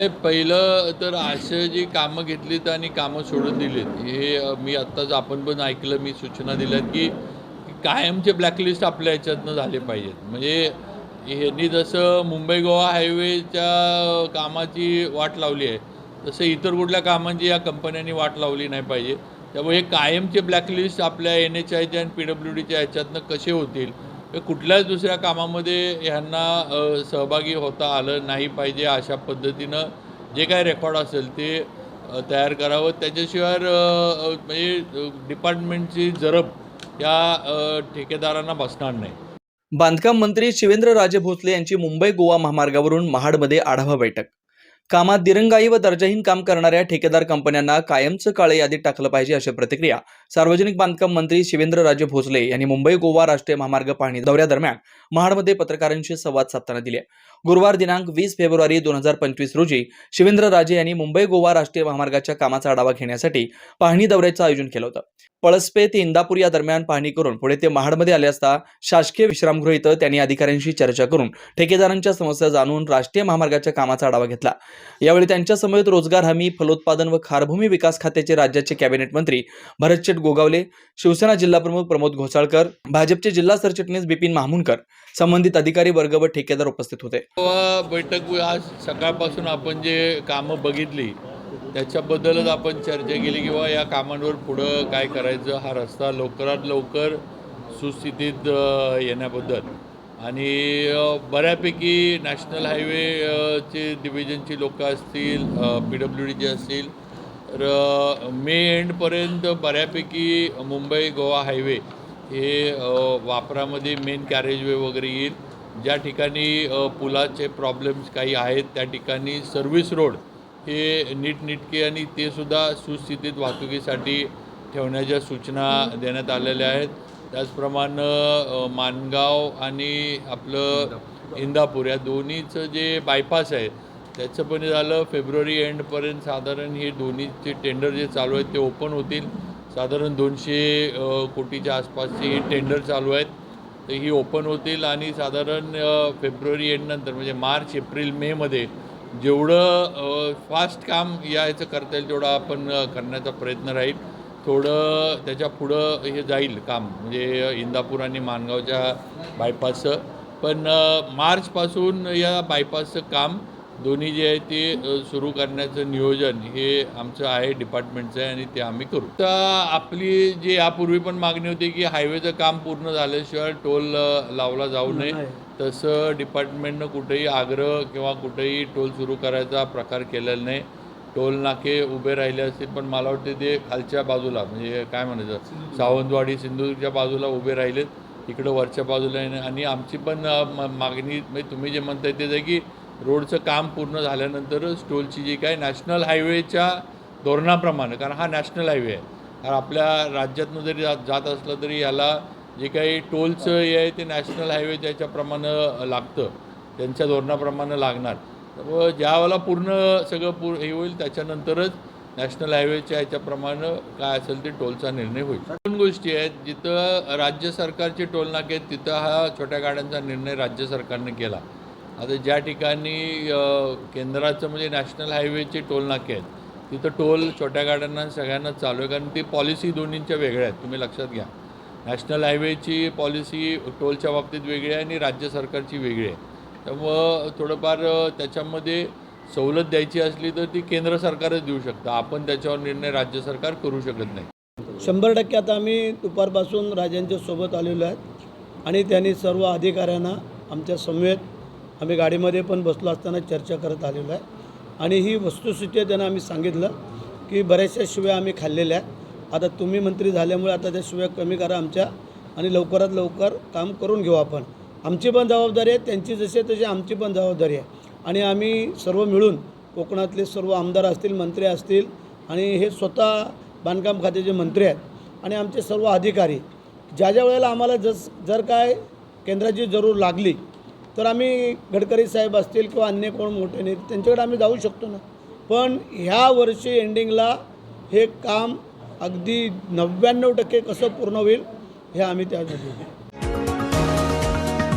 पहिलं तर असं जी कामं घेतलीत आणि कामं सोडून दिलीत हे मी आत्ताच आपण पण ऐकलं मी सूचना दिल्यात की कायमचे ब्लॅकलिस्ट आपल्या ह्याच्यातनं झाले पाहिजेत. म्हणजे ह्यांनी जसं मुंबई गोवा हायवेच्या कामाची वाट लावली आहे तसं इतर कुठल्या कामांची या कंपन्यांनी वाट लावली नाही पाहिजे. त्यामुळे हे कायमचे ब्लॅकलिस्ट आपल्या एन एच आयच्या आणि पी डब्ल्यू डीच्या ह्याच्यातनं कसे होतील कुठल्याच दुसऱ्या कामामध्ये ह्यांना सहभागी होता आलं नाही पाहिजे अशा पद्धतीनं जे काय रेकॉर्ड असेल ते तयार करावं. त्याच्याशिवाय म्हणजे डिपार्टमेंटची जरब या ठेकेदारांना बसणार नाही. बांधकाम मंत्री शिवेंद्रराजे भोसले यांची मुंबई गोवा महामार्गावरून महाडमध्ये आढावा बैठक. कामात दिरंगाई व दर्जाहीन काम करणाऱ्या ठेकेदार कंपन्यांना कायमचं काळे यादीत टाकलं पाहिजे अशी प्रतिक्रिया सार्वजनिक बांधकाम मंत्री शिवेंद्रराजे भोसले यांनी मुंबई गोवा राष्ट्रीय महामार्ग पाहणी दौऱ्यादरम्यान महाडमध्ये पत्रकारांशी संवाद साधताना दिले. गुरुवार दिनांक वीस फेब्रुवारी दोन हजार पंचवीस रोजी शिवेंद्रराजे यांनी मुंबई गोवा राष्ट्रीय महामार्गाच्या कामाचा आढावा घेण्यासाठी पाहणी दौऱ्याचं आयोजन केलं होतं. पळसपे ते इंदापूर या दरम्यान पाहणी करून पुढे ते महाडमध्ये आले असता शासकीय विश्रामगृह इथं त्यांनी अधिकाऱ्यांशी चर्चा करून ठेकेदारांच्या समस्या जाणून राष्ट्रीय महामार्गाच्या कामाचा आढावा घेतला. यावेळी त्यांच्या समवेत रोजगार हमी फलोत्पादन व खारभूमी विकास खात्याचे राज्याचे कॅबिनेट मंत्री भरतशेठ गोगावले शिवसेना जिल्हाप्रमुख प्रमोद घोसाळकर भाजपचे जिल्हा सरचिटणीस बिपिन महामुनकर संबंधित अधिकारी वर्ग व ठेकेदार उपस्थित होते. बैठक आज सकाळपासून आपण जे कामं बघितली त्याच्याबद्दलच आपण चर्चा केली किंवा या कामांवर पुढं काय करायचं हा रस्ता लवकरात लवकर सुस्थितीत येण्याबद्दल. आणि बऱ्यापैकी नॅशनल हायवेचे डिव्हिजनची लोकं असतील पी डब्ल्यू डीचे असतील तर मे एंडपर्यंत बऱ्यापैकी मुंबई गोवा हायवे हे वापरामध्ये मेन कॅरेजवे वगैरे येईल. ज्या ठिकाणी पुलाचे प्रॉब्लेम्स काही आहेत त्या ठिकाणी सर्व्हिस रोड हे नीटनिटके आणि ते सुद्धा सुस्थितीत वाहतुकीसाठी ठेवण्याच्या सूचना देण्यात आलेल्या आहेत. त्याचप्रमाणे अ, माणगाव आणि आपलं इंदापूर. या दोन्हीचं जे बायपास आहे त्याचं पण झालं फेब्रुवारी एंडपर्यंत साधारण हे दोन्हीचे टेंडर जे चालू आहेत ते ओपन होतील. साधारण दोनशे कोटीच्या आसपासची ही टेंडर चालू आहेत तर ही ओपन होतील आणि साधारण फेब्रुवारी एंडनंतर म्हणजे मार्च एप्रिल मेमध्ये जेवढं फास्ट काम या ह्याचं करता येईल तेवढं आपण करण्याचा प्रयत्न राहील. थोडं त्याच्या पुढं हे जाईल काम. म्हणजे इंदापूर आणि माणगावच्या बायपासचं पण मार्चपासून या बायपासचं काम दोन्ही जे आहे ते सुरू करण्याचं नियोजन हे आमचं आहे डिपार्टमेंटचं आहे आणि ते आम्ही करू. तर आपली जी यापूर्वी पण मागणी होती की हायवेचं काम पूर्ण झाल्याशिवाय टोल लावला जाऊ नये. तसं डिपार्टमेंटनं कुठेही आग्रह किंवा कुठेही टोल सुरू करायचा प्रकार केलेला नाही. टोल नाके उभे राहिले असतील पण मला वाटते ते खालच्या बाजूला म्हणजे काय म्हणायचं सावंतवाडी सिंधुदुर्गच्या बाजूला उभे राहिलेत इकडं वरच्या बाजूला आणि आमची पण म- मागणी म्हणजे तुम्ही जे म्हणताय तेच आहे की रोडचं काम पूर्ण झाल्यानंतरच टोलची जी काय नॅशनल हायवेच्या धोरणाप्रमाणे कारण हा नॅशनल हायवे आहे. कारण आपल्या राज्यातनं जरी जात जात असलं तरी याला जे काही टोलचं हे आहे ते नॅशनल हायवे त्याच्याप्रमाणे लागतं त्यांच्या धोरणाप्रमाणे लागणार. त्यामुळं ज्यावेळेला पूर्ण सगळं पूर हे होईल त्याच्यानंतरच नॅशनल हायवेच्या ह्याच्याप्रमाणे काय असेल ते टोलचा निर्णय होईल. दोन गोष्टी आहेत. जिथं राज्य सरकारचे टोल नाके आहेत तिथं हा छोट्या गाड्यांचा निर्णय राज्य सरकारने केला. आता ज्या ठिकाणी केंद्राचं म्हणजे नॅशनल हायवेचे टोल नाके आहेत तिथं टोल छोट्या गाड्यांना सगळ्यांना चालू आहे. कारण ती पॉलिसी दोन्हींच्या वेगळ्या आहेत. तुम्ही लक्षात घ्या. नॅशनल हायवेची पॉलिसी टोलच्या बाबतीत वेगळी आहे आणि राज्य सरकारची वेगळी आहे. त्यामुळं थोडंफार त्याच्यामध्ये सवलत द्यायची असली तर ती केंद्र सरकारच देऊ शकतं. आपण त्याच्यावर निर्णय राज्य सरकार करू शकत नाही. शंभर टक्के आता आम्ही दुपारपासून राजांच्या सोबत आलेलो आहेत आणि त्यांनी सर्व अधिकाऱ्यांना आमच्या समवेत आम्ही गाडीमध्ये पण बसलो असताना चर्चा करत आलेलो आहे. आणि ही वस्तुस्थिती त्यांना आम्ही सांगितलं की बऱ्याचशा शिव्या आम्ही खाल्लेल्या आहेत. आता तुम्ही मंत्री झाल्यामुळे आता त्या शिव्या कमी करा आमच्या आणि लवकरात लवकर काम करून घेऊ आपण. आमची पण जबाबदारी आहे त्यांची जशी आहे तशी आमची पण जबाबदारी आहे. आणि आम्ही सर्व मिळून कोकणातले सर्व आमदार असतील मंत्री असतील आणि हे स्वतः बांधकाम खात्याचे मंत्री आहेत आणि आमचे सर्व अधिकारी ज्या ज्या वेळेला आम्हाला जस जर काय केंद्राची जरूर लागली तर आम्ही गडकरी साहेब असतील किंवा अन्य कोण मोठे नाही त्यांच्याकडे आम्ही जाऊ शकतो ना. पण ह्या वर्षी एंडिंगला हे काम अगदी नव्याण्णव टक्के कसं पूर्ण होईल हे आम्ही त्यामध्ये